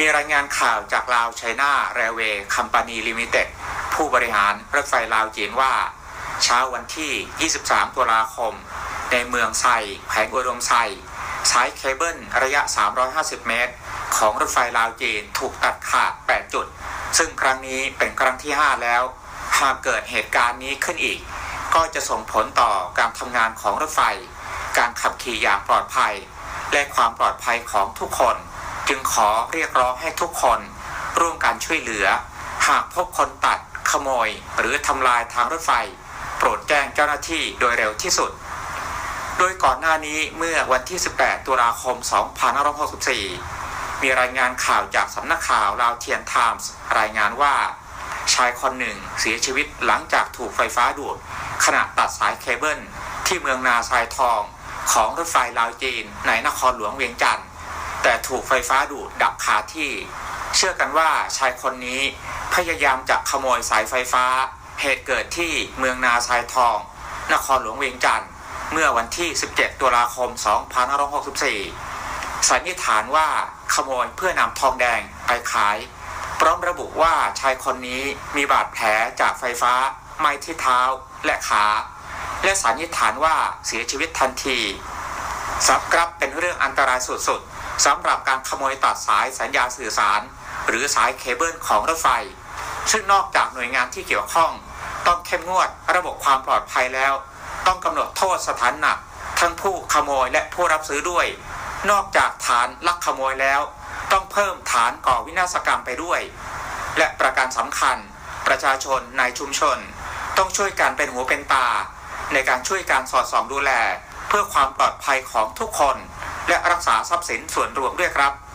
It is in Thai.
มีรายงานข่าวจากลาวไชน่าแรเวย์คัมปานีลิมิเต็ดผู้บริหารรถไฟลาวจีนว่า เช้าวันที่ 23 ตุลาคม ในเมืองไซแขวงอุดมไซสายเคเบิลระยะ 350 เมตร ของรถไฟลาวจีนถูกตัดขาด 8 จุด ซึ่งครั้งนี้เป็นครั้งที่ 5 แล้ว หากเกิดเหตุการณ์นี้ขึ้นอีก ก็จะส่งผลต่อการทำงานของรถไฟ การขับขี่อย่างปลอดภัย และความปลอดภัยของทุกคน จึงขอเรียกร้องให้ทุกคนร่วมกันช่วยเหลือ หากพบคนตัดขโมย หรือทำลายทางรถไฟ โปรดแจ้งเจ้าหน้าที่โดยเร็วที่สุด โดยก่อนหน้านี้เมื่อวันที่ 18 ตุลาคม 2564 มีรายงานข่าวจากสำนักข่าวลาวเทียนไทมส์รายงานว่า ชายคนหนึ่งเสียชีวิตหลังจากถูกไฟฟ้าดูด ขณะตัดสายเคเบิลที่เมืองนาทรายทองของรถไฟลาวจีนในนครหลวงเวียงจันทร์ แต่ถูกไฟฟ้าดูดดับคาที่ เชื่อกันว่าชายคนนี้พยายามจะขโมยสายไฟฟ้า เหตุเกิดที่เมืองนาทรายทอง นครหลวงเวียงจันทร์เมื่อวันที่ 17 ตุลาคม 2564 สันนิษฐานว่าขโมยเพื่อนำทองแดงไปขาย พร้อมระบุว่าชายคนนี้มีบาดแผลจากไฟฟ้าไหม้ที่เท้าและขา และสันนิษฐานว่าเสียชีวิตทันทีสับครับเป็นเรื่องอันตรายสุดๆ สำหรับการขโมยตัดสายสัญญาณสื่อสาร หรือสายเคเบิลของรถไฟ ซึ่งนอกจากหน่วยงานที่เกี่ยวข้อง ต้องเข้มงวดระบบความปลอดภัยแล้ว ต้องกำหนดโทษสถานหนัก ทั้งผู้ขโมยและผู้รับซื้อด้วย นอกจากฐานลักขโมยแล้ว ต้องเพิ่มฐานก่อวินาศกรรมไปด้วย และประการสำคัญ ประชาชนในชุมชน ต้องช่วยกันเป็นหูเป็นตา ในการช่วยการสอดส่องดูแล เพื่อความปลอดภัยของทุกคน และรักษาทรัพย์สินส่วนรวมด้วยครับ